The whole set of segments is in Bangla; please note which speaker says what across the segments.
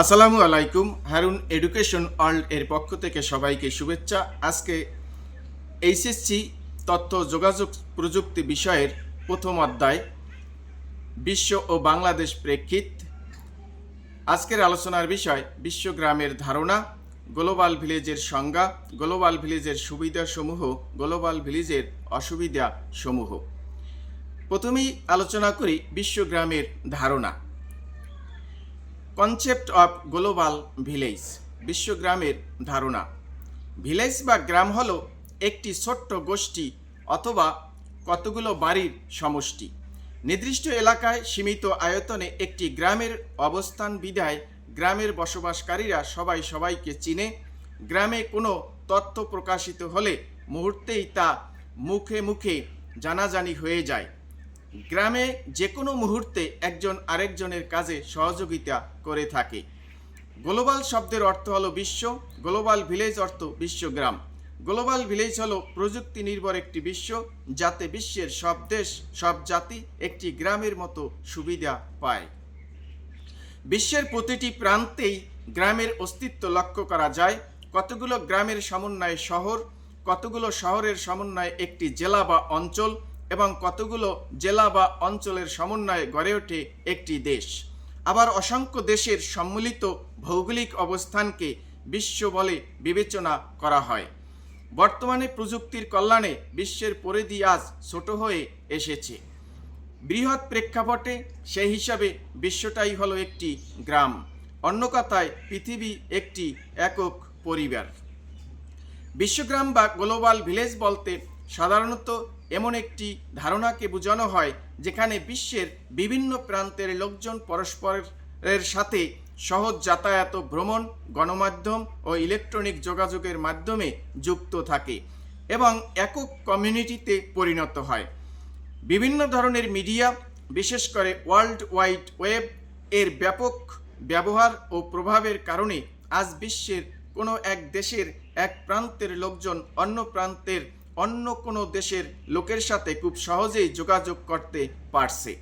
Speaker 1: আসসালামু আলাইকুম, হারুন এডুকেশন ওয়ার্ল্ড এর পক্ষ থেকে সবাইকে শুভেচ্ছা। আজকে এইচএসসি তথ্য যোগাযোগ প্রযুক্তি বিষয়ের প্রথম অধ্যায়, বিশ্ব ও বাংলাদেশ প্রেক্ষিত। আজকের আলোচনার বিষয়, বিশ্বগ্রামের ধারণা, গ্লোবাল ভিলেজের সংজ্ঞা, গ্লোবাল ভিলেজের সুবিধাসমূহ, গ্লোবাল ভিলেজের অসুবিধা সমূহ প্রথমেই আলোচনা করি বিশ্বগ্রামের ধারণা। কনসেপ্ট অফ গ্লোবাল ভিলেজ, বিশ্বগ্রামের ধারণা। ভিলেজ বা গ্রাম হল একটি ছোট্ট গোষ্ঠী অথবা কতগুলো বাড়ির সমষ্টি। নির্দিষ্ট এলাকায় সীমিত আয়তনে একটি গ্রামের অবস্থান বিধায় গ্রামের বসবাসকারীরা সবাই সবাইকে চিনে। গ্রামে কোনো তথ্য প্রকাশিত হলে মুহূর্তেই তা মুখে মুখে জানাজানি হয়ে যায়। গ্রামে যে কোনো মুহূর্তে একজন আরেকজনের কাজে সহযোগিতা করে থাকে। গ্লোবাল শব্দের অর্থ হলো বিশ্ব, গ্লোবাল ভিলেজ অর্থ বিশ্বগ্রাম। গ্লোবাল ভিলেজ হলো প্রযুক্তি নির্ভর একটি বিশ্ব, যাতে বিশ্বের সব দেশ, সব জাতি একটি গ্রামের মতো সুবিধা পায়। বিশ্বের প্রতিটি প্রান্তেই গ্রামের অস্তিত্ব লক্ষ্য করা যায়। কতগুলো গ্রামের সমন্বয়ে শহর, কতগুলো শহরের সমন্বয়ে একটি জেলা বা অঞ্চল এবং কতগুলো জেলা বা অঞ্চলের সমন্বয়ে গড়ে ওঠে একটি দেশ। আবার অসংখ্য দেশের সম্মিলিত ভৌগোলিক অবস্থানকে বিশ্ব বলে বিবেচনা করা হয়। বর্তমানে প্রযুক্তির কল্যাণে বিশ্বের পরিধি আজ ছোট হয়ে এসেছে। বৃহৎ প্রেক্ষাপটে সেই হিসাবে বিশ্বটাই হলো একটি গ্রাম। অন্য কথায়, পৃথিবী একটি একক পরিবার। বিশ্বগ্রাম বা গ্লোবাল ভিলেজ বলতে সাধারণত এমন একটি ধারণাকে বোঝানো হয় যেখানে বিশ্বের বিভিন্ন প্রান্তের লোকজন পরস্পরের সাথে সহজ যাতায়াত ভ্রমণ, গণমাধ্যম ও ইলেকট্রনিক যোগাযোগের মাধ্যমে যুক্ত থাকে এবং একক কমিউনিটিতে পরিণত হয়। বিভিন্ন ধরনের মিডিয়া, বিশেষ করে ওয়ার্ল্ড ওয়াইড ওয়েব, এর ব্যাপক ব্যবহার ও প্রভাবের কারণে আজ বিশ্বের কোনো এক দেশের এক প্রান্তের লোকজন অন্য প্রান্তের অন্য কোনো দেশের লোকের সাথে খুব সহজেই যোগাযোগ করতে পারছে।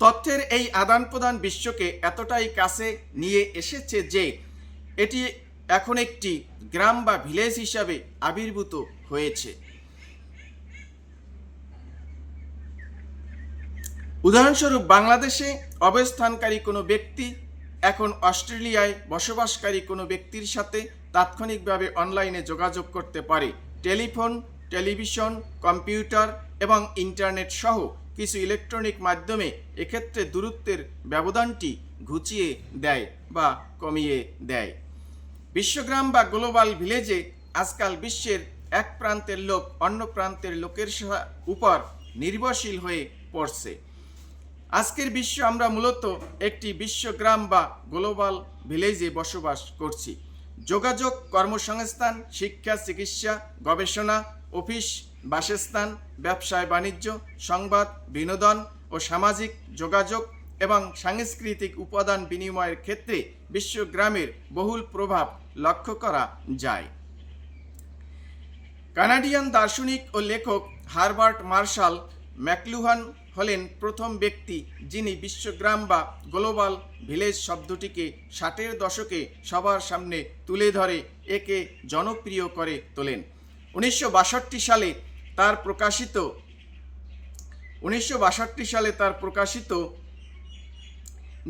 Speaker 1: তথ্যের এই আদান প্রদান বিশ্বকে এতটাই কাছে নিয়ে এসেছে যে এটি এখন একটি গ্রাম বা ভিলেজ হিসাবে আবির্ভূত হয়েছে। উদাহরণস্বরূপ, বাংলাদেশে অবস্থানকারী কোনো ব্যক্তি, এখন অস্ট্রেলিয়ায় বসবাসকারী কোনো ব্যক্তির সাথে তাৎক্ষণিকভাবে অনলাইনে যোগাযোগ করতে পারে। টেলিফোন, টেলিভিশন, কম্পিউটার এবং ইন্টারনেট সহ কিছু ইলেকট্রনিক মাধ্যমে এক্ষেত্রে দূরত্বের ব্যবধানটি ঘুচিয়ে দেয় বা কমিয়ে দেয়। বিশ্বগ্রাম বা গ্লোবাল ভিলেজে আজকাল বিশ্বের এক প্রান্তের লোক অন্য প্রান্তের লোকের উপর নির্ভরশীল হয়ে পড়ছে। আজকের বিশ্ব আমরা মূলত একটি বিশ্বগ্রাম বা গ্লোবাল ভিলেজে বসবাস করছি। যোগাযোগ, কর্মসংস্থান, শিক্ষা, চিকিৎসা, গবেষণা, অফিস, বাসস্থান, ব্যবসায় বাণিজ্য, সংবাদ, বিনোদন ও সামাজিক যোগাযোগ এবং সাংস্কৃতিক উপাদান বিনিময়ের ক্ষেত্রে বিশ্বগ্রামের বহুল প্রভাব লক্ষ্য করা যায়। কানাডিয়ান দার্শনিক ও লেখক হারবার্ট মার্শাল ম্যাকলুহান হলেন প্রথম ব্যক্তি যিনি বিশ্বগ্রাম বা গ্লোবাল ভিলেজ শব্দটিকে ষাটের দশকে সবার সামনে তুলে ধরে, একে জনপ্রিয় করে তোলেন। উনিশশো বাষট্টি সালে তার প্রকাশিত, উনিশশো বাষট্টি সালে তার প্রকাশিত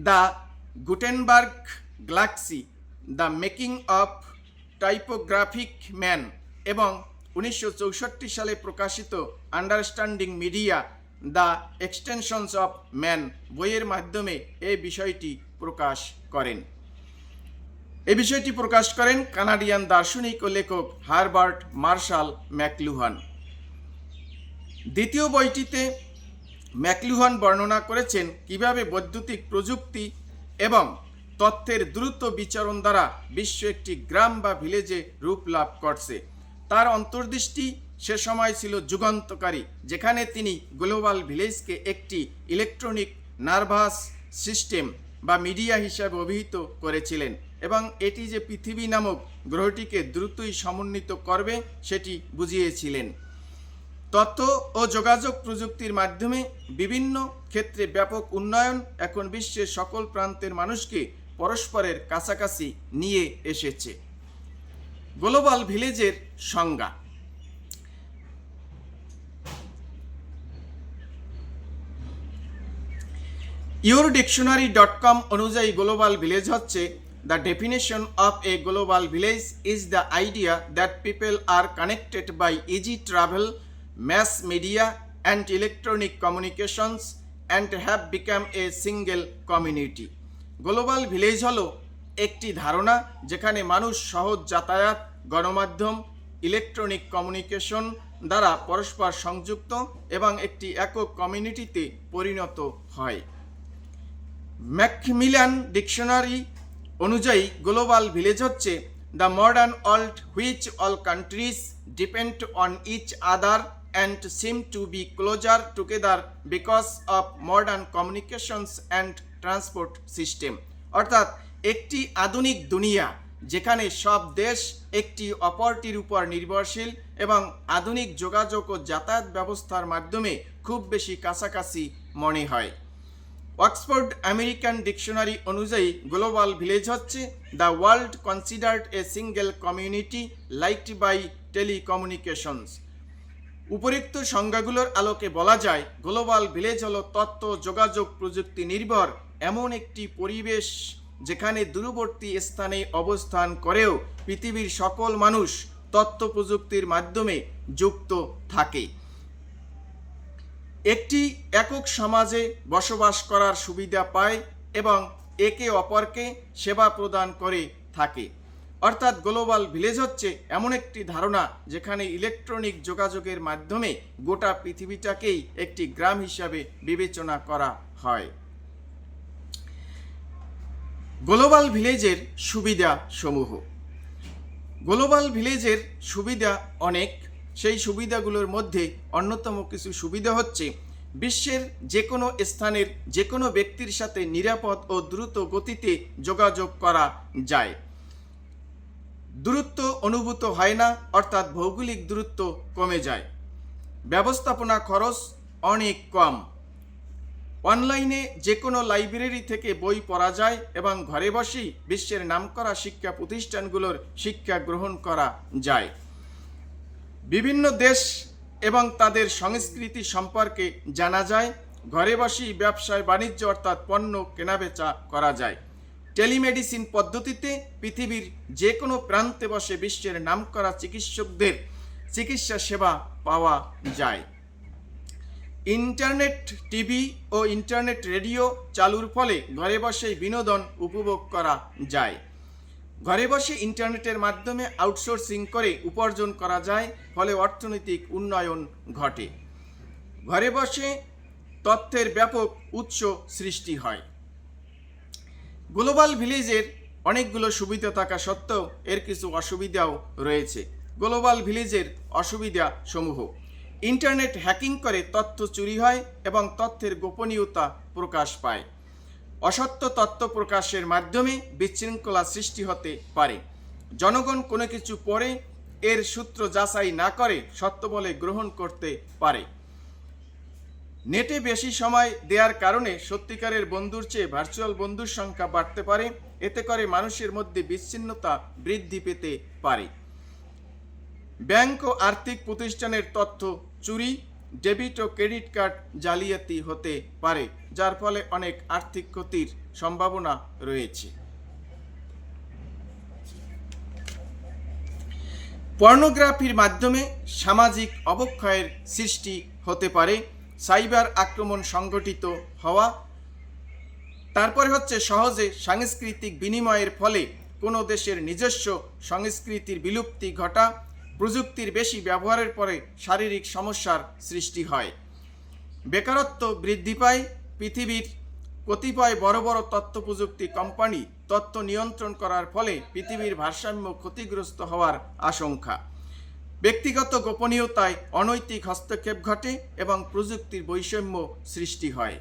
Speaker 1: the Gutenberg galaxy, the making of typographic man এবং উনিশশো চৌষট্টি সালে প্রকাশিত understanding media the extensions of man বইয়ের মাধ্যমে এই বিষয়টি প্রকাশ করেন। এই বিষয়টি প্রকাশ করেন কানাডিয়ান দার্শনিক ও লেখক হারবার্ট মার্শাল ম্যাকলুহান। দ্বিতীয় বইটিতে ম্যাকলুহান বর্ণনা করেছেন কীভাবে বৈদ্যুতিক প্রযুক্তি এবং তথ্যের দ্রুত বিচরণ দ্বারা বিশ্ব একটি গ্রাম বা ভিলেজে রূপ লাভ করছে। তার অন্তর্দৃষ্টি সে সময় ছিল যুগান্তকারী, যেখানে তিনি গ্লোবাল ভিলেজকে একটি ইলেকট্রনিক নার্ভাস সিস্টেম বা মিডিয়া হিসাবে অভিহিত করেছিলেন এবং এটি যে পৃথিবী নামক গ্রহটিকে দ্রুতই সমন্বিত করবে সেটি বুঝিয়েছিলেন। তথ্য ও যোগাযোগ প্রযুক্তির মাধ্যমে বিভিন্ন ক্ষেত্রে ব্যাপক উন্নয়ন এখন বিশ্বের সকল প্রান্তের মানুষকে পরস্পরের কাছাকাছি নিয়ে এসেছে। গ্লোবাল ভিলেজের সংজ্ঞা। ইউর ডিকশনারি ডট কম অনুযায়ী গ্লোবাল ভিলেজ হচ্ছে the definition of a global village is the idea that people are connected by easy travel, mass media, and electronic communications, and have become a single community. Global village হলো একটি ধারণা যেখানে মানুষ সহজ যাতায়াত গণমাধ্যম ইলেকট্রনিক কমিউনিকেশন দ্বারা পরস্পর সংযুক্ত এবং একটি একক কমিউনিটিতে পরিণত হয়। ম্যাকমিলান ডিকশনারি অনুযায়ী গ্লোবাল ভিলেজ হচ্ছে the modern world which all countries depend on each other and seem to be closer together because of modern communications and transport system. অর্থাৎ একটি আধুনিক দুনিয়া যেখানে সব দেশ একটি অপরটির উপর নির্ভরশীল এবং আধুনিক যোগাযোগ ও যাতায়াত ব্যবস্থার মাধ্যমে খুব বেশি কাছাকাছি মনে হয়। অক্সফোর্ড আমেরিকান ডিকশনারি অনুযায়ী গ্লোবাল ভিলেজ হচ্ছে the world considered a single community linked by telecommunications. উপরিক্ত সংজ্ঞাগুলোর আলোকে বলা যায়, গ্লোবাল ভিলেজ হলো তথ্য যোগাযোগ প্রযুক্তি নির্ভর এমন একটি পরিবেশ যেখানে দূরবর্তী স্থানে অবস্থান করেও পৃথিবীর সকল মানুষ তথ্য প্রযুক্তির মাধ্যমে যুক্ত থাকে। একটি একক সমাজে বসবাস করার সুবিধা পায় এবং একে অপরকে সেবা প্রদান করে থাকে। অর্থাৎ গ্লোবাল ভিলেজ হচ্ছে এমন একটি ধারণা যেখানে ইলেকট্রনিক যোগাযোগের মাধ্যমে গোটা পৃথিবীটাকেই একটি গ্রাম হিসাবে বিবেচনা করা হয়। গ্লোবাল ভিলেজের সুবিধা সমূহ। গ্লোবাল ভিলেজের সুবিধা অনেক। সেই সুবিধাগুলোর মধ্যে অন্যতম কিছু সুবিধা হচ্ছে বিশ্বের যে কোনো স্থানের যে কোনো ব্যক্তির সাথে নিরাপদ ও দ্রুত গতিতে যোগাযোগ করা যায়। দূরত্ব অনুভূত হয় না, অর্থাৎ ভৌগোলিক দূরত্ব কমে যায়। ব্যবস্থাপনা খরচ অনেক কম। অনলাইনে যে কোনো লাইব্রেরি থেকে বই পড়া যায় এবং ঘরে বসেই বিশ্বের নামকরা শিক্ষা প্রতিষ্ঠানগুলোর শিক্ষা গ্রহণ করা যায়। বিভিন্ন দেশ এবং তাদের সংস্কৃতি সম্পর্কে জানা যায়, ঘরে বসেই ব্যবসায় বাণিজ্য অর্থাৎ পণ্য কেনাবেচা করা যায়। টেলিমেডিসিন পদ্ধতিতে পৃথিবীর যে কোনো প্রান্তে বসে বিশ্বের নামকরা চিকিৎসকদের চিকিৎসা সেবা পাওয়া যায়। ইন্টারনেট টিভি ও ইন্টারনেট রেডিও চালুর ফলে ঘরে বসেই বিনোদন উপভোগ করা যায়। ঘরে বসে ইন্টারনেটের মাধ্যমে আউটসোর্সিং করে উপার্জন করা যায়, ফলে অর্থনৈতিক উন্নয়ন ঘটে। ঘরে বসে তথ্যের ব্যাপক উৎস সৃষ্টি হয়। গ্লোবাল ভিলেজের অনেকগুলো সুবিধা থাকা সত্ত্বেও এর কিছু অসুবিধাও রয়েছে। গ্লোবাল ভিলেজের অসুবিধা সমূহ ইন্টারনেট হ্যাকিং করে তথ্য চুরি হয় এবং তথ্যের গোপনীয়তা প্রকাশ পায়। অসত্য তথ্য প্রকাশের মাধ্যমে বিশৃঙ্খলা সৃষ্টি হতে পারে। জনগণ কোনো কিছু পড়ে, এর সূত্র যাচাই না করে সত্য বলে গ্রহণ করতে পারে। নেটে বেশি সময় দেওয়ার কারণে সত্যিকারের বন্ধুর চেয়ে ভার্চুয়াল বন্ধুর সংখ্যা বাড়তে পারে। এতে করে মানুষের মধ্যে বিচ্ছিন্নতা বৃদ্ধি পেতে পারে। ব্যাংক ও আর্থিক প্রতিষ্ঠানের তথ্য চুরি, ডেবিট ও ক্রেডিট কার্ড জালিয়াতি হতে পারে, যার ফলে অনেক আর্থিক ক্ষতির সম্ভাবনা রয়েছে। পর্নোগ্রাফির মাধ্যমে সামাজিক অবক্ষয়ের সৃষ্টি হতে পারে, সাইবার আক্রমণ সংগঠিত হওয়া। তারপরে হচ্ছে সহজে সাংস্কৃতিক বিনিময়ের ফলে কোনো দেশের নিজস্ব সংস্কৃতির বিলুপ্তি ঘটা প্রযুক্তির বেশি ব্যবহারের পরে শারীরিক সমস্যার সৃষ্টি হয়। বেকারত্ব বৃদ্ধি পায়, পৃথিবীর কতিপয় বড় বড় তথ্য প্রযুক্তি কোম্পানি তথ্য নিয়ন্ত্রণ করার ফলে পৃথিবীর ভারসাম্য ক্ষতিগ্রস্ত হওয়ার আশঙ্কা। ব্যক্তিগত গোপনীয়তায় অনৈতিক হস্তক্ষেপ ঘটে এবং প্রযুক্তির বৈষম্য সৃষ্টি হয়।